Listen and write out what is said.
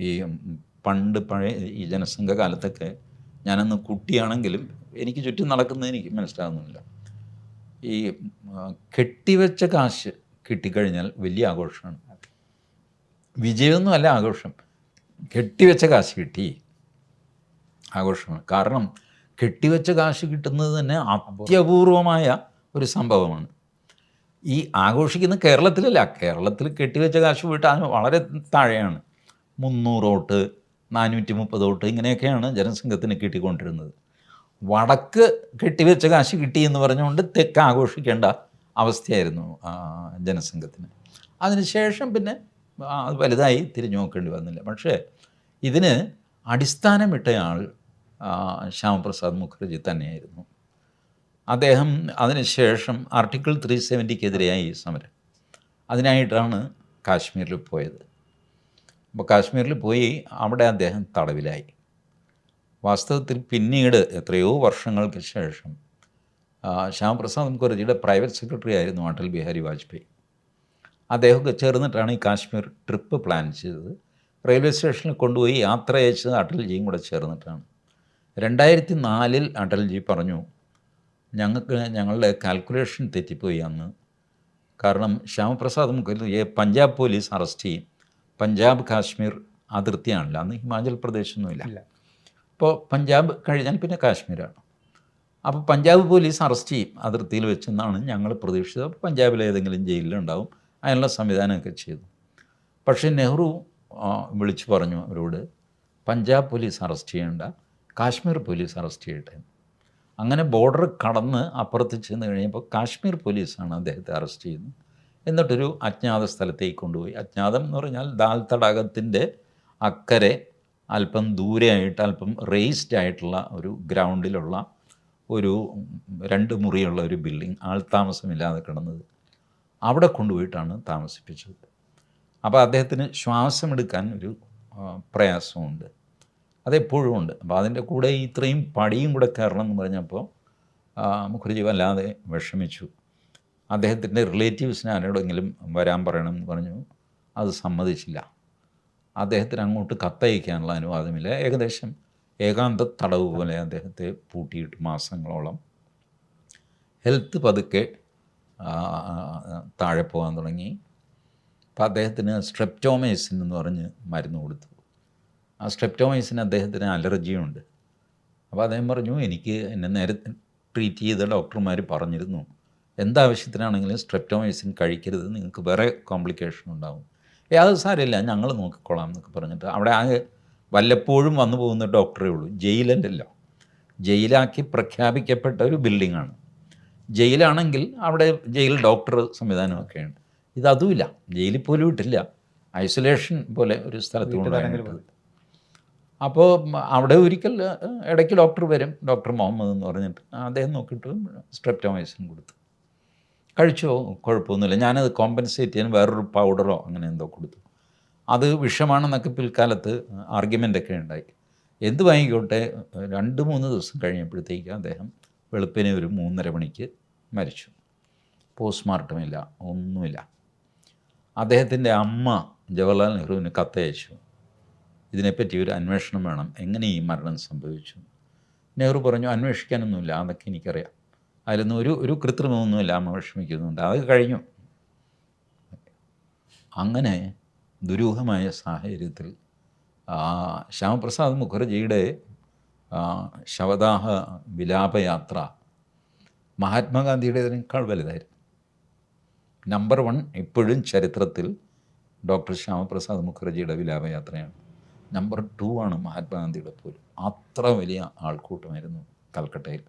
ഈ പണ്ട് പഴയ ഈ ജനസംഘ കാലത്തൊക്കെ ഞാനന്ന് കുട്ടിയാണെങ്കിലും എനിക്ക് ചുറ്റും നടക്കുന്നത് എനിക്ക് മനസ്സിലാകുന്നില്ല ഈ കെട്ടിവെച്ച കാശ് കിട്ടിക്കഴിഞ്ഞാൽ വലിയ ആഘോഷമാണ്. വിജയമൊന്നും അല്ല ആഘോഷം. കെട്ടിവെച്ച കാശ് കിട്ടി ആഘോഷമാണ്. കാരണം കെട്ടിവെച്ച കാശ് കിട്ടുന്നത് തന്നെ അത്യപൂർവമായ ഒരു സംഭവമാണ്. ഈ ആഘോഷിക്കുന്ന കേരളത്തിലല്ല കേരളത്തിൽ കെട്ടിവെച്ച കാശ് വീട്ടാൻ വളരെ താഴെയാണ്. മുന്നൂറ് വോട്ട് നാനൂറ്റി മുപ്പത് വോട്ട് ഇങ്ങനെയൊക്കെയാണ് ജനസംഘത്തിന് കിട്ടിക്കൊണ്ടിരുന്നത്. വടക്ക് കെട്ടിവെച്ച കാശ് കിട്ടി എന്ന് പറഞ്ഞുകൊണ്ട് തെക്ക് ആഘോഷിക്കേണ്ട അവസ്ഥയായിരുന്നു ജനസംഘത്തിന്. അതിനുശേഷം പിന്നെ അത് വലുതായി തിരിഞ്ഞു നോക്കേണ്ടി വന്നില്ല. പക്ഷേ ഇതിന് അടിസ്ഥാനമിട്ടയാൾ ശ്യാമപ്രസാദ് മുഖർജി തന്നെയായിരുന്നു. അദ്ദേഹം അതിനുശേഷം ആർട്ടിക്കിൾ ത്രീ സെവന്റിക്കെതിരെയായി സമരം. അതിനായിട്ടാണ് കാശ്മീരിൽ പോയത്. അപ്പോൾ കാശ്മീരിൽ പോയി അവിടെ അദ്ദേഹം തടവിലായി. വാസ്തവത്തിൽ പിന്നീട് എത്രയോ വർഷങ്ങൾക്ക് ശേഷം ശ്യാമപ്രസാദ് മുഖർജിയുടെ പ്രൈവറ്റ് സെക്രട്ടറി ആയിരുന്നു അടൽ ബിഹാരി വാജ്പേയി. അദ്ദേഹമൊക്കെ ചേർന്നിട്ടാണ് ഈ കാശ്മീർ ട്രിപ്പ് പ്ലാൻ ചെയ്തത്. റെയിൽവേ സ്റ്റേഷനിൽ കൊണ്ടുപോയി യാത്ര അയച്ചത് അടൽജിയും കൂടെ ചേർന്നിട്ടാണ്. രണ്ടായിരത്തി നാലിൽ അടൽജി പറഞ്ഞു ഞങ്ങൾക്ക് ഞങ്ങളുടെ കാൽക്കുലേഷൻ തെറ്റിപ്പോയി അന്ന്. കാരണം ശ്യാമപ്രസാദ് മുഖർജിയെ പഞ്ചാബ് പോലീസ് അറസ്റ്റ് ചെയ്യും. പഞ്ചാബ് കാശ്മീർ അതിർത്തിയാണല്ലോ. അന്ന് ഹിമാചൽ പ്രദേശൊന്നുമില്ല. അപ്പോൾ പഞ്ചാബ് കഴിഞ്ഞാൽ പിന്നെ കാശ്മീരാണ്. അപ്പോൾ പഞ്ചാബ് പോലീസ് അറസ്റ്റ് ചെയ്യും. അതിർത്തിയിൽ വെച്ചെന്നാണ് ഞങ്ങൾ പ്രതീക്ഷിച്ചത്. അപ്പോൾ പഞ്ചാബിലെ ഏതെങ്കിലും ജയിലിലുണ്ടാവും. അതിനുള്ള സംവിധാനമൊക്കെ ചെയ്തു. പക്ഷേ നെഹ്റു വിളിച്ചു പറഞ്ഞു അവരോട് പഞ്ചാബ് പോലീസ് അറസ്റ്റ് ചെയ്യേണ്ട. കാശ്മീർ പോലീസ് അറസ്റ്റ് ചെയ്യട്ടെ. അങ്ങനെ ബോർഡർ കടന്ന് അപ്പുറത്ത് ചെന്ന് കഴിഞ്ഞപ്പോൾ കാശ്മീർ പോലീസാണ് അദ്ദേഹത്തെ അറസ്റ്റ് ചെയ്യുന്നത്. എന്നിട്ടൊരു അജ്ഞാത സ്ഥലത്തേക്ക് കൊണ്ടുപോയി. അജ്ഞാതം എന്ന് പറഞ്ഞാൽ ദാൽ തടാകത്തിന്റെ അക്കരെ അല്പം ദൂരെയായിട്ട് അല്പം റേസ്ഡ് ആയിട്ടുള്ള ഒരു ഗ്രൗണ്ടിലുള്ള ഒരു രണ്ട് മുറിയുള്ള ഒരു ബിൽഡിംഗ് ആൾ താമസമില്ലാതെ കിടന്നത്. അവിടെ കൊണ്ടുപോയിട്ടാണ് താമസിപ്പിച്ചത്. അപ്പോൾ അദ്ദേഹത്തിന് ശ്വാസമെടുക്കാൻ ഒരു പ്രയാസമുണ്ട്. അതെപ്പോഴും ഉണ്ട്. അപ്പോൾ അതിന്റെ കൂടെ ഇത്രയും പടിയും കൂടെ കയറണം എന്ന് പറഞ്ഞപ്പോൾ മുഖർജി വല്ലാതെ വിഷമിച്ചു. അദ്ദേഹത്തിന്റെ റിലേറ്റീവ്സിനെ ആരോടെങ്കിലും വരാൻ പറയണം എന്ന് പറഞ്ഞു. അത് സമ്മതിച്ചില്ല. അദ്ദേഹത്തിന് അങ്ങോട്ട് കത്തയക്കാനുള്ള അനുവാദമില്ല. ഏകദേശം ഏകാന്ത തടവ് പോലെ അദ്ദേഹത്തെ പൂട്ടിയിട്ട് മാസങ്ങളോളം. ഹെൽത്ത് പതുക്കെ താഴെ പോകാൻ തുടങ്ങി. അപ്പോൾ അദ്ദേഹത്തിന് സ്ട്രെപ്റ്റോമൈസിൻ എന്ന് പറഞ്ഞ് മരുന്ന് കൊടുത്തു. ആ സ്ട്രെപ്റ്റോമൈസിന് അദ്ദേഹത്തിന് അലർജിയുണ്ട്. അപ്പോൾ അദ്ദേഹം പറഞ്ഞു എനിക്ക് എന്നെ നേരത്തെ ട്രീറ്റ് ചെയ്ത ഡോക്ടർമാർ പറഞ്ഞിരുന്നു. എന്താവശ്യത്തിനാണെങ്കിലും സ്ട്രെപ്റ്റോമൈസിൻ കഴിക്കരുത്. നിങ്ങൾക്ക് വേറെ കോംപ്ലിക്കേഷൻ ഉണ്ടാവും. അത് സാരമില്ല. ഞങ്ങൾ നോക്കിക്കോളാം എന്നൊക്കെ പറഞ്ഞിട്ട് അവിടെ ആകെ വല്ലപ്പോഴും വന്നു പോകുന്ന ഡോക്ടറേ ഉള്ളൂ. ജയിലല്ലല്ലോ ജയിലാക്കി പ്രഖ്യാപിക്കപ്പെട്ട ഒരു ബിൽഡിങ്ങാണ് ജയിലാണെങ്കിൽ അവിടെ ജയിൽ ഡോക്ടർ സംവിധാനമൊക്കെയുണ്ട്. ഇതതുമില്ല. ജയിലിൽ പോലും ഇട്ടില്ല. ഐസൊലേഷൻ പോലെ ഒരു സ്ഥലത്ത് അപ്പോൾ അവിടെ ഒരിക്കൽ ഇടയ്ക്ക് ഡോക്ടർ വരും. ഡോക്ടർ മുഹമ്മദ് എന്ന് പറഞ്ഞിട്ട്. അദ്ദേഹം നോക്കിയിട്ട് സ്ട്രെപ്റ്റോമൈസിൻ കൊടുത്തു. കഴിച്ചോ? കുഴപ്പമൊന്നുമില്ല. ഞാനത് കോമ്പൻസേറ്റ് ചെയ്യാൻ വേറൊരു പൗഡറോ അങ്ങനെ എന്തോ കൊടുത്തു. അത് വിഷമാണെന്നൊക്കെ പിൽക്കാലത്ത് ആർഗ്യുമെന്റൊക്കെ ഉണ്ടായി. എന്ത് വാങ്ങിക്കോട്ടെ? രണ്ട് മൂന്ന് ദിവസം കഴിഞ്ഞപ്പോഴത്തേക്ക് അദ്ദേഹം വെളുപ്പിനെ ഒരു മൂന്നര മണിക്ക് മരിച്ചു. പോസ്റ്റ്മോർട്ടമില്ല ഒന്നുമില്ല. അദ്ദേഹത്തിന്റെ അമ്മ ജവഹർലാൽ നെഹ്റുവിന് കത്തയച്ചു. ഇതിനെപ്പറ്റി ഒരു അന്വേഷണം വേണം. എങ്ങനെ ഈ മരണം സംഭവിച്ചു? നെഹ്റു പറഞ്ഞു അന്വേഷിക്കാനൊന്നുമില്ല. അതൊക്കെ എനിക്കറിയാം. അതിലൊന്നും ഒരു ഒരു കൃത്രിമമൊന്നുമില്ല അമ്മ വിഷമിക്കുന്നുണ്ട്. അത് കഴിഞ്ഞു. അങ്ങനെ ദുരൂഹമായ സാഹചര്യത്തിൽ ശ്യാമപ്രസാദ് മുഖർജിയുടെ ശവദാഹ വിലാപയാത്ര മഹാത്മാഗാന്ധിയുടേതിനേക്കാൾ വലുതായിരുന്നു. നമ്പർ വൺ ഇപ്പോഴും ചരിത്രത്തിൽ ഡോക്ടർ ശ്യാമപ്രസാദ് മുഖർജിയുടെ വിലാപയാത്രയാണ്. നമ്പർ ടു ആണ് മഹാത്മാഗാന്ധിയുടെ പോലും അത്ര വലിയ ആൾക്കൂട്ടമായിരുന്നു. കൽക്കട്ടയിൽ.